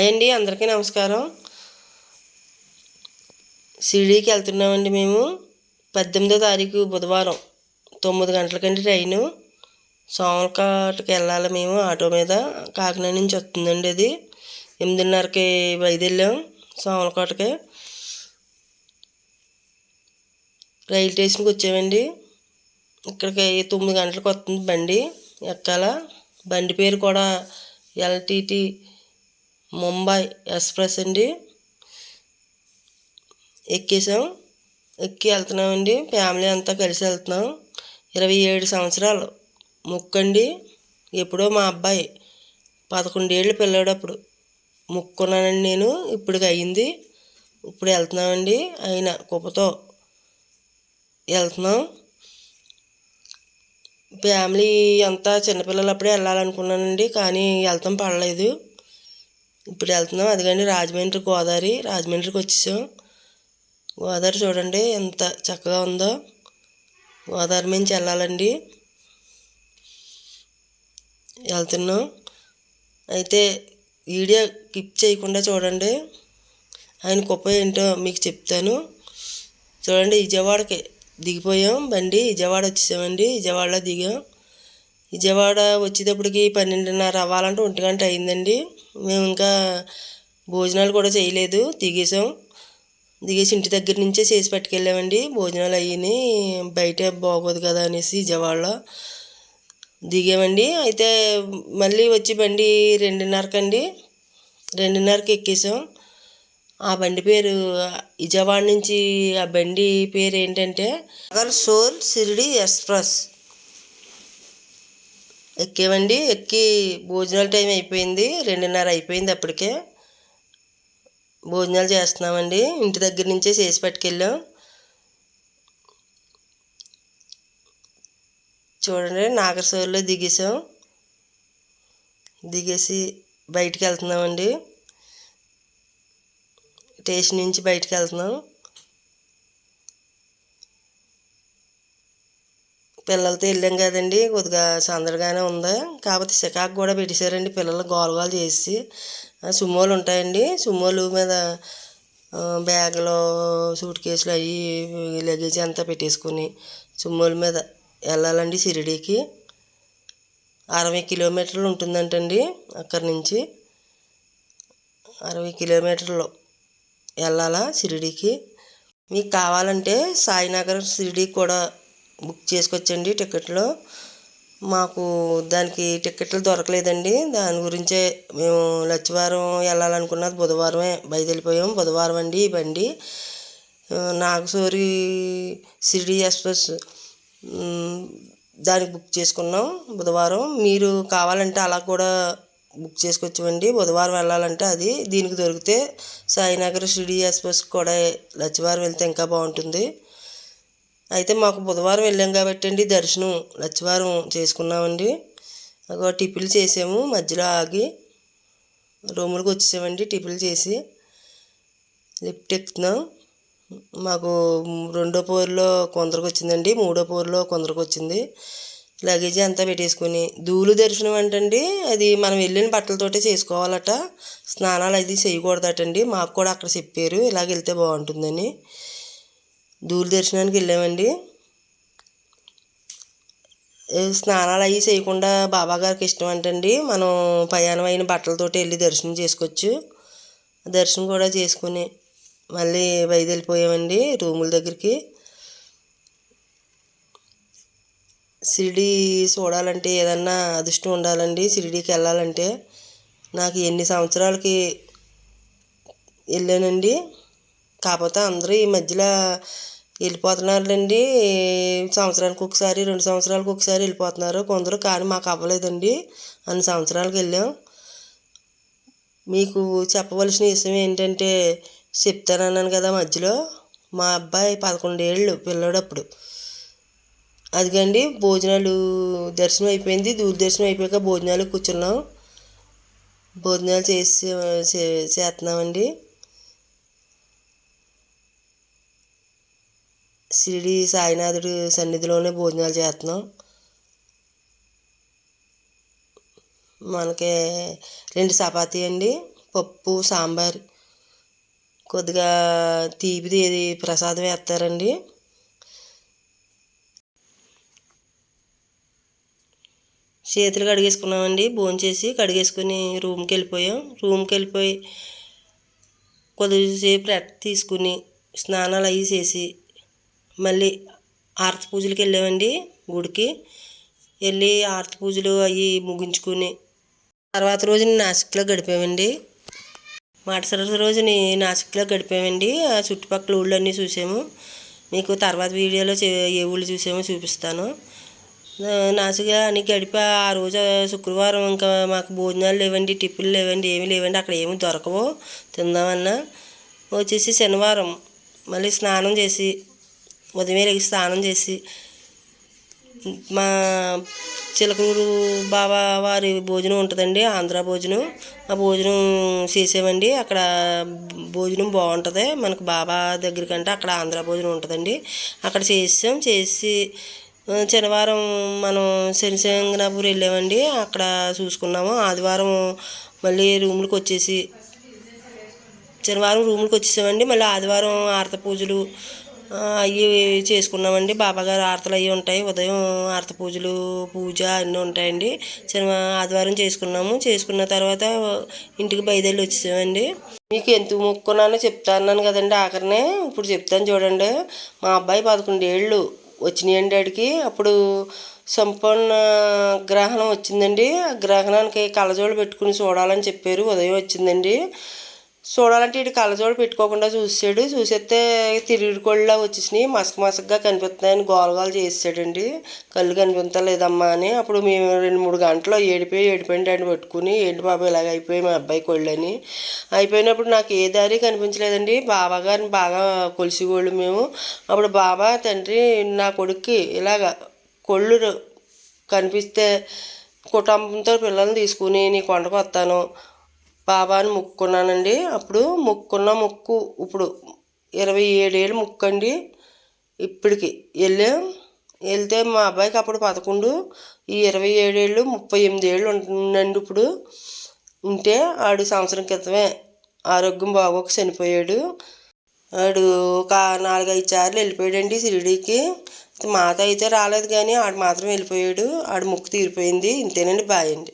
Hi అండి అందరికీ నమస్కారం. షిరిడీకి వెళ్తున్నామండి మేము. పద్దెనిమిదో తారీఖు బుధవారం తొమ్మిది గంటలకండి ట్రైను. సోమలకాటకి వెళ్ళాలి మేము ఆటో మీద. కాకినాడ నుంచి వస్తుందండి అది. ఎనిమిదిన్నరకి బయలుదేరాం సోమలకోటకి రైలు స్టేషన్కి వచ్చామండి. ఇక్కడికి తొమ్మిది గంటలకు వస్తుంది బండి ఎక్కాల. బండి పేరు కూడా ఎల్టీటీ ముంబై ఎక్స్ప్రెస్ అండి. ఎక్కేసాం. ఎక్కి వెళ్తున్నామండి ఫ్యామిలీ అంతా కలిసి వెళ్తున్నాం. ఇరవై ఏడు సంవత్సరాలు ముక్కండి ఎప్పుడో మా అబ్బాయి పదకొండేళ్ళు పిల్లాడు అప్పుడు. ముక్కున్నానండి నేను. ఇప్పటికి అయింది. ఇప్పుడు వెళ్తున్నామండి ఆయన కుప్పతో వెళ్తున్నాం. ఫ్యామిలీ అంతా చిన్నపిల్లలు అప్పుడే వెళ్ళాలనుకున్నానండి. కానీ వెళ్తాం పడలేదు ఇప్పుడు వెళ్తున్నాం. అదిగండి రాజమండ్రి గోదావరి రాజమండ్రికి వచ్చేసాం. గోదావరి చూడండి ఎంత చక్కగా ఉందో. గోదావరి నుంచి వెళ్ళాలండి. వెళ్తున్నాం. అయితే వీడియో కిప్ చేయకుండా చూడండి. ఆయన గొప్ప ఏంటో మీకు చెప్తాను. చూడండి విజయవాడకి దిగిపోయాం. బండి విజయవాడ వచ్చేసామండి. విజయవాడలో దిగాం. విజయవాడ వచ్చేటప్పటికి పన్నెండున్నర అవ్వాలంటే ఒంటి గంట అయిందండి. మేము ఇంకా భోజనాలు కూడా చేయలేదు దిగేసాం దిగేసి ఇంటి దగ్గర నుంచే చేసి పట్టుకెళ్ళామండి. భోజనాలు అయ్యి బయట బాగోదు కదా అనేసి విజయవాడలో దిగామండి. అయితే మళ్ళీ వచ్చి బండి రెండున్నరకండి. రెండున్నరకి ఎక్కేసాం ఆ బండి పేరు విజయవాడ నుంచి ఆ బండి పేరు ఏంటంటే అగర్ సోల్ షిరిడి ఎక్స్ప్రెస్. ఎక్కేవండి. ఎక్కి భోజనాల టైం అయిపోయింది. రెండున్నర అయిపోయింది అప్పటికే. భోజనాలు చేస్తున్నామండి. ఇంటి దగ్గర నుంచే చేసి పట్టుకెళ్ళాం. చూడండి నాగరసోల్లో దిగేసాం దిగేసి బయటికి వెళ్తున్నామండి. స్టేషన్ నుంచి బయటికి వెళ్తున్నాం. పిల్లలతో వెళ్ళాం కదండి. కొద్దిగా సందడిగానే ఉంది. కాకపోతే సికాకు కూడా పెట్టేశారండి. పిల్లలు గోల చేసి. సుమోలు ఉంటాయండి. సుమోలు మీద బ్యాగులు సూట్ కేసులు అవి లగేజ్ అంతా పెట్టేసుకొని సుమోల మీద వెళ్ళాలండి షిరిడీకి. అరవై కిలోమీటర్లు ఉంటుందంటండి అక్కడి నుంచి. అరవై కిలోమీటర్లు వెళ్ళాలా షిరిడీకి. మీకు కావాలంటే సాయినగర్ షిరిడీకి కూడా బుక్ చేసుకొచ్చండి టికెట్లు మాకు దానికి టికెట్లు దొరకలేదండి. దాని గురించే మేము లచ్చివారం వెళ్ళాలనుకున్నది బుధవారమే. బయలుదేరిపోయాం బుధవారం అండి ఈ బండి. నాగసూరి షిరిడి ఎక్స్ప్రెస్ దానికి బుక్ చేసుకున్నాం బుధవారం. మీరు కావాలంటే అలా కూడా బుక్ చేసుకొచ్చామండి బుధవారం వెళ్ళాలంటే అది. దీనికి దొరికితే సాయినగర్ షిరిడి ఎక్స్ప్రెస్ కూడా లచ్చివారం వెళ్తే ఇంకా బాగుంటుంది. అయితే మాకు బుధవారం వెళ్ళాం కాబట్టి అండి దర్శనం లచ్చివారం చేసుకున్నామండి. ఒక టిఫిన్లు చేసాము మధ్యలో ఆగి రూములకు వచ్చేసామండి టిఫిన్లు చేసి. లిఫ్ట్ ఎక్కుతున్నాం మాకు రెండో పోరులో కొందరికి వచ్చిందండి మూడో పోర్లో కొందరికి వచ్చింది. లగేజ్ అంతా పెట్టేసుకొని. ధూళి దర్శనం అంటండి అది మనం వెళ్ళిన బట్టలతోటే చేసుకోవాలట. స్నానాలు అది చేయకూడదటండి. మాకు కూడా అక్కడ చెప్పారు ఇలాగ వెళ్తే బాగుంటుందని. దూర దర్శనానికి వెళ్ళామండి స్నానాలు అవి చేయకుండా బాబా గారికి ఇష్టం అంటండి. మనం ప్రయాణం అయిన బట్టలతోటి వెళ్ళి దర్శనం చేసుకోవచ్చు. దర్శనం కూడా చేసుకుని మళ్ళీ బయలుదేరిపోయామండి రూముల దగ్గరికి. షిరిడి చూడాలంటే ఏదన్నా అదృష్టం ఉండాలండి. షిరిడికి వెళ్ళాలంటే. నాకు ఎన్ని సంవత్సరాలకి వెళ్ళానండి. కాకపోతే అందరూ ఈ మధ్యలో వెళ్ళిపోతున్నారులేండి. సంవత్సరానికి ఒకసారి రెండు సంవత్సరాలకు ఒకసారి వెళ్ళిపోతున్నారు. కొందరు కానీ మాకు అవ్వలేదండి. అన్ని సంవత్సరాలకు వెళ్ళాం. మీకు చెప్పవలసిన విషయం ఏంటంటే చెప్తానన్నాను కదా మధ్యలో. మా అబ్బాయి పదకొండేళ్ళు పిల్లడప్పుడు అదిగండి భోజనాలు దర్శనం అయిపోయింది. దూరదర్శనం అయిపోయాక భోజనాలు కూర్చున్నాం. భోజనాలు చేసి చేస్తున్నామండి. షిరిడి సాయినాథుడు సన్నిధిలోనే భోజనాలు చేస్తున్నాం. మనకి రెండు చపాతీ అండి పప్పు సాంబార్. కొద్దిగా తీపిది ఏది ప్రసాదం వేస్తారండి. చేతులు కడిగేసుకున్నామండి భోంచేసి కడిగేసుకుని రూమ్కి వెళ్ళిపోయాం. రూమ్కి వెళ్ళిపోయి కొద్దిసేపు రెస్ట్ తీసుకుని స్నానాలు అవి చేసి మళ్ళీ ఆరతి పూజలకి వెళ్ళామండి గుడికి. వెళ్ళి ఆరతి పూజలు అవి ముగించుకుని తర్వాత రోజుని నాసిక్లో గడిపామండి. మాటసర రోజుని నాసిక్లో గడిపామండి. ఆ చుట్టుపక్కల ఊళ్ళన్నీ చూసాము. మీకు తర్వాత వీడియోలో ఏ ఊళ్ళు చూసామో చూపిస్తాను. నాసిగా అని గడిపి ఆ రోజు శుక్రవారం ఇంకా మాకు భోజనాలు లేవండి టిఫిన్లు లేవండి ఏమీ లేవండి అక్కడ ఏమి దొరకవు. తిందామన్నా. వచ్చేసి శనివారం మళ్ళీ స్నానం చేసి ఉదయం లేచి స్నానం చేసి మా చిలకూరు బాబా వారి భోజనం ఉంటుందండి ఆంధ్ర భోజనం. ఆ భోజనం చేసామండి అక్కడ భోజనం బాగుంటుంది. మనకు బాబా దగ్గర కంటే అక్కడ ఆంధ్ర భోజనం ఉంటుందండి. అక్కడ చేసాం. చేసి శనివారం మనం శనిశంగనాపూర్ వెళ్ళామండి. అక్కడ చూసుకున్నాము. ఆదివారం మళ్ళీ రూములకు వచ్చేసి శనివారం రూములకు వచ్చేసామండి. మళ్ళీ ఆదివారం ఆరత పూజలు అవి చేసుకున్నామండి. బాబాగారు ఆరతలు అవి ఉంటాయి. ఉదయం ఆరత పూజలు పూజ అన్నీ ఉంటాయండి. సినిమా ఆదివారం చేసుకున్నాము. చేసుకున్న తర్వాత ఇంటికి బయలుదేరి వచ్చేసామండి. మీకు ఎంత మొక్కున్నానో చెప్తా అన్నాను కదండి ఆఖరినే. ఇప్పుడు చెప్తాను చూడండి. మా అబ్బాయి పదకొండు ఏళ్ళు వచ్చినాయండి ఆడికి. అప్పుడు సంపూర్ణ గ్రహణం వచ్చిందండి. ఆ గ్రహణానికి కళ్ళజోళ్ళు పెట్టుకుని చూడాలని చెప్పారు. ఉదయం వచ్చిందండి. చూడాలంటే ఇటు కళ్ళజోడు పెట్టుకోకుండా చూసాడు చూసేస్తే తిరిగి కొళ్ళ వచ్చేసినాయి. మసక మసకగా కనిపిస్తున్నాయని గోలగోలు చేసాడండి కళ్ళు కనిపించలేదమ్మా అని. అప్పుడు మేము రెండు మూడు గంటలు ఏడిపోయి ఏడిపోయి అని పట్టుకుని ఏంటి బాబు ఇలాగ అయిపోయి మా అబ్బాయి కొళ్ళని. అయిపోయినప్పుడు నాకు ఏ దారి కనిపించలేదండి. బాబా గారిని బాగా కొలిసిగోళ్ళు మేము. అప్పుడు బాబా తండ్రి నా కొడుక్కి ఇలాగ కొళ్ళు కనిపిస్తే కుటుంబంతో పిల్లల్ని తీసుకుని నీ కొండకు వస్తాను బాబాని మొక్కున్నానండి. అప్పుడు మొక్కున్న మొక్కు ఇప్పుడు ఇరవై ఏడేళ్ళు మొక్కు అండి ఇప్పటికి వెళ్ళాం వెళ్తే మా అబ్బాయికి అప్పుడు పదకొండు ఈ ఇరవై ఏడేళ్ళు ముప్పై ఎనిమిది ఏళ్ళు ఉంటుందండి ఇప్పుడు. ఉంటే ఆడు సంవత్సరం క్రితమే ఆరోగ్యం బాగోక చనిపోయాడు. ఆడు ఒక నాలుగైదు సార్లు వెళ్ళిపోయాడండి షిరిడీకి మాత అయితే రాలేదు కానీ ఆడు మాత్రం వెళ్ళిపోయాడు. ఆడు ముక్కు తీరిపోయింది. ఇంతేనండి బాయ్ అండి.